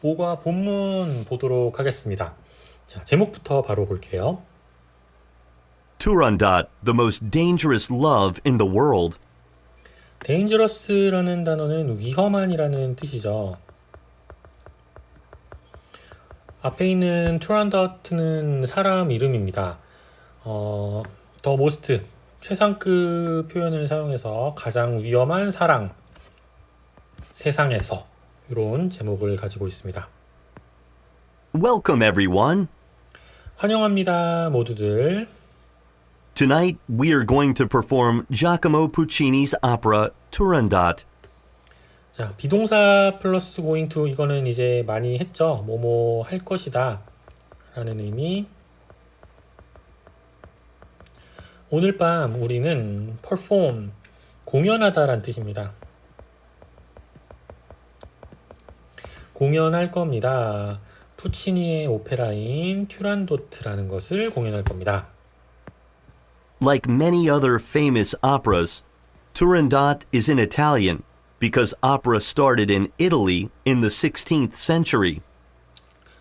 모과 본문 보도록 하겠습니다. 자, 제목부터 바로 볼게요. Turandot, the most dangerous love in the world. dangerous라는 단어는 위험한이라는 뜻이죠. 앞에 있는 투란더트는 사람 이름입니다. 어, 더 모스트 최상급 표현을 사용해서 가장 위험한 사랑 세상에서 이런 제목을 가지고 있습니다. Welcome, everyone. 환영합니다, 모두들. Tonight, we are going to perform Giacomo Puccini's opera Turandot. 자, 비동사 플러스 going to 이거는 이제 많이 했죠. 뭐뭐 할 것이다. 라는 의미. 오늘 밤 우리는 perform 공연하다란 뜻입니다. 공연할 겁니다. 푸치니의 오페라인 튜란도트라는 것을 공연할 겁니다. Like many other famous operas, Turandot is in Italian because opera started in Italy in the 16th century.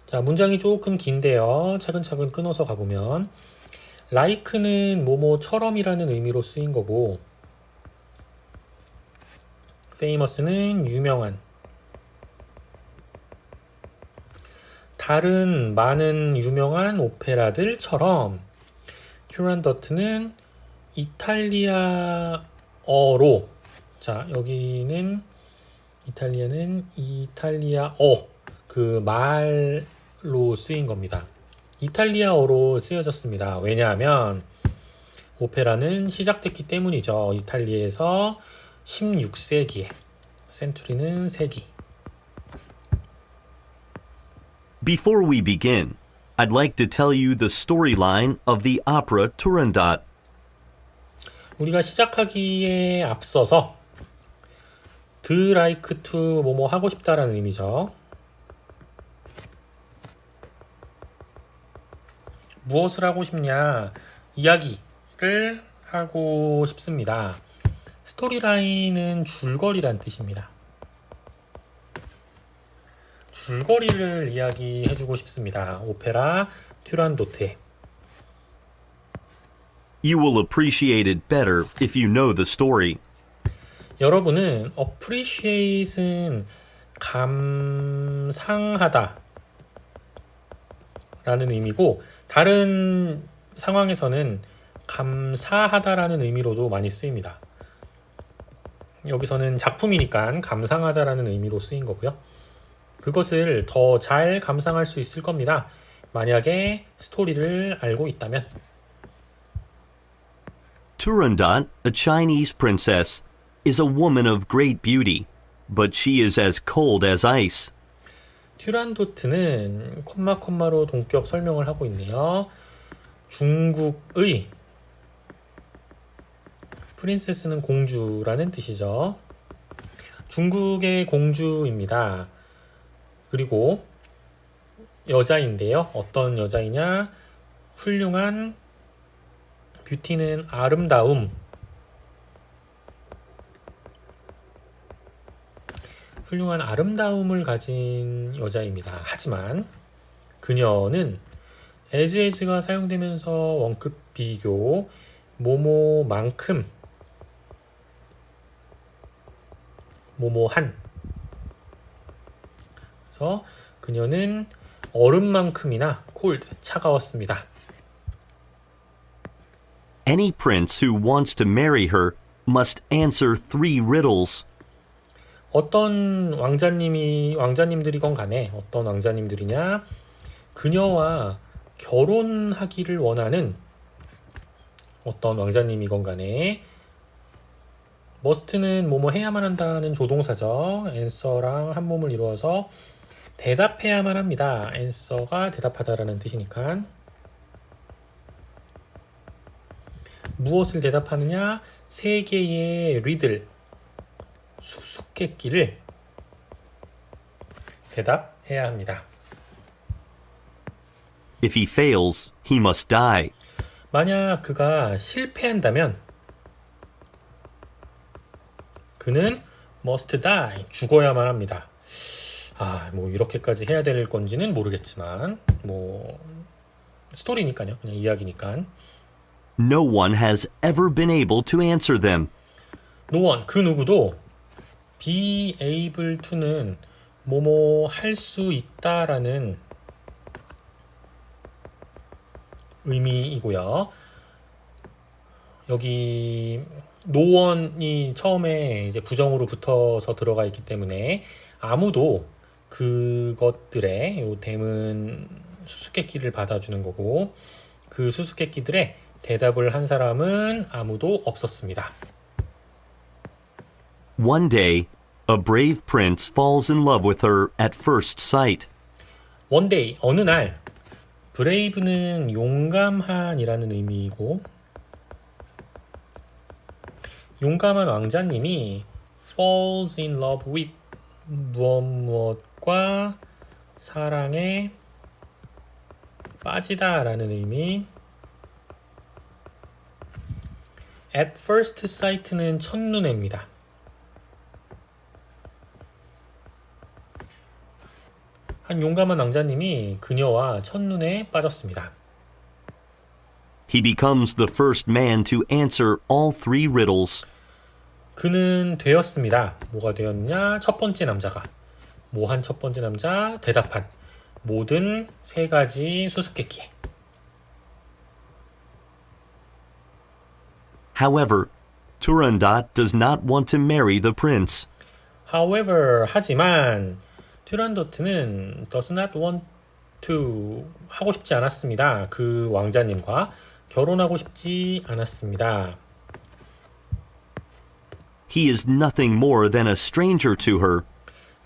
자, 문장이 조금 긴데요. 차근차근 끊어서 가보면 like는 뭐뭐처럼이라는 의미로 쓰인 거고 famous는 유명한 다른 많은 유명한 오페라들처럼 튜란더트는 이탈리아어로 자 여기는 이탈리아는 이탈리아어 그 말로 쓰인 겁니다. 이탈리아어로 쓰여졌습니다. 왜냐하면 오페라는 시작됐기 때문이죠. 이탈리아에서 16세기에 센투리는 세기. Before we begin, I'd like to tell you the storyline of the opera Turandot. 우리가 시작하기에 앞서서 드 라이크 투 뭐뭐 하고 싶다라는 의미죠. 무엇을 하고 싶냐? 이야기를 하고 싶습니다. 스토리라인은 줄거리란 뜻입니다. 줄거리를 이야기해주고 싶습니다. 오페라 튜란도트에. You will appreciate it better if you know the story. 여러분은 appreciate은 감상하다 라는 의미고 다른 상황에서는 감사하다라는 의미로도 많이 쓰입니다. 여기서는 작품이니까 감상하다라는 의미로 쓰인 거고요. 그것을 더 잘 감상할 수 있을 겁니다. 만약에 스토리를 알고 있다면 Turandot, a Chinese princess, is a woman of great beauty, but she is as cold as ice. 튜란도트는 콤마 콤마로 동격 설명을 하고 있네요. 중국의 프린세스는 공주라는 뜻이죠. 중국의 공주입니다. 그리고 여자인데요. 어떤 여자이냐? 훌륭한 뷰티는 아름다움. 훌륭한 아름다움을 가진 여자입니다. 하지만 그녀는 as as가 사용되면서 원급 비교 모모만큼 모모한 그래서 그녀는 얼음만큼이나 cold 차가웠습니다. Any prince who wants to marry her must answer three riddles. 어떤 왕자님이 왕자님들이건 간에 어떤 왕자님들이냐 그녀와 결혼하기를 원하는 어떤 왕자님이건 간에 머스트는 뭐뭐 해야만 한다는 조동사죠. answer랑 한 몸을 이루어서 대답해야만 합니다. answer가 대답하다라는 뜻이니까 무엇을 대답하느냐? 세 개의 리들 수수께끼를 대답해야 합니다. If he fails, he must die. 만약 그가 실패한다면 그는 must die 죽어야만 합니다. 아, 뭐 이렇게까지 해야 될 건지는 모르겠지만 뭐 스토리니까요. 그냥 이야기니까. No one has ever been able to answer them. 노원 그 누구도 be able to는 뭐뭐 할 수 있다라는 의미이고요. 여기 노원이 처음에 이제 부정으로 붙어서 들어가 있기 때문에 아무도 그것들의 요 댐은 수수께끼를 받아주는 거고 그 수수께끼들의 대답을 한 사람은 아무도 없었습니다. One day, a brave prince falls in love with her at first sight. 원데이 어느 날 브레이브는 용감한이라는 의미이고 용감한 왕자님이 falls in love with 무엇 무엇과 사랑에 빠지다 라는 의미 at first sight는 첫눈에입니다. 한 용감한 왕자님이 그녀와 첫눈에 빠졌습니다. He becomes the first man to answer all three riddles. 그는 되었습니다. 뭐가 되었냐? 첫 번째 남자가. 뭐한첫 번째 남자? 대답한. 모든 세 가지 수수께끼에. However, Turandot does not want to marry the prince. However, 하지만 튜란도트는 does not want to 하고 싶지 않았습니다. 그 왕자님과 결혼하고 싶지 않았습니다. He is nothing more than a stranger to her.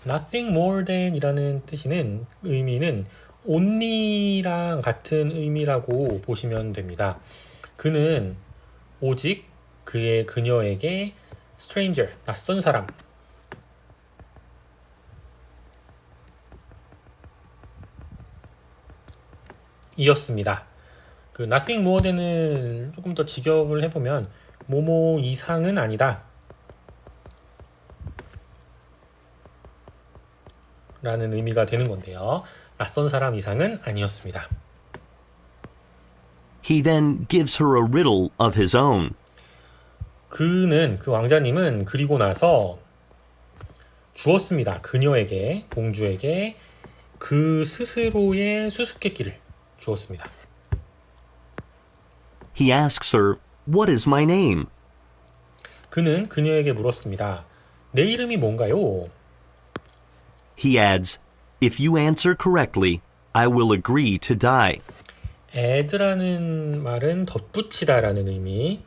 Nothing more than 이라는 뜻이는 의미는 only랑 같은 의미라고 보시면 됩니다. 그는 오직 그의 그녀에게 stranger, 낯선 사람, 이었습니다. 그 nothing more than을 조금 더 직역을 해보면 뭐뭐 이상은 아니다. 라는 의미가 되는 건데요. 낯선 사람 이상은 아니었습니다. He then gives her a riddle of his own. 그는 그 왕자님은 그리고 나서 주었습니다. 그녀에게 공주에게 그 스스로의 수수께끼를 주었습니다. He asks her, What is my name? 그는 그녀에게 물었습니다. 내 이름이 뭔가요? He adds, If you answer correctly, I will agree to die. add라는 말은 덧붙이다라는 의미.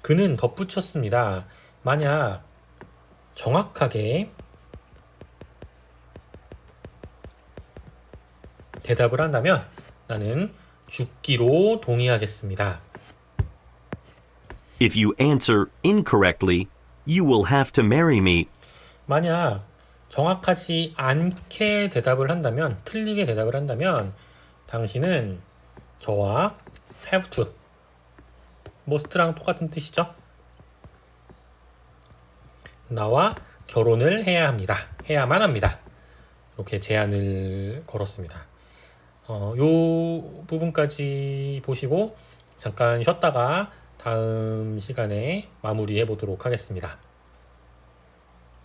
그는 덧붙였습니다. 만약 정확하게 대답을 한다면 나는 죽기로 동의하겠습니다. If you answer incorrectly, you will have to marry me. 만약 정확하지 않게 대답을 한다면, 틀리게 대답을 한다면, 당신은 저와 have to, must랑 똑같은 뜻이죠? 나와 결혼을 해야 합니다. 해야만 합니다. 이렇게 제안을 걸었습니다. 어, 요 부분까지 보시고 잠깐 쉬었다가 다음 시간에 마무리해 보도록 하겠습니다.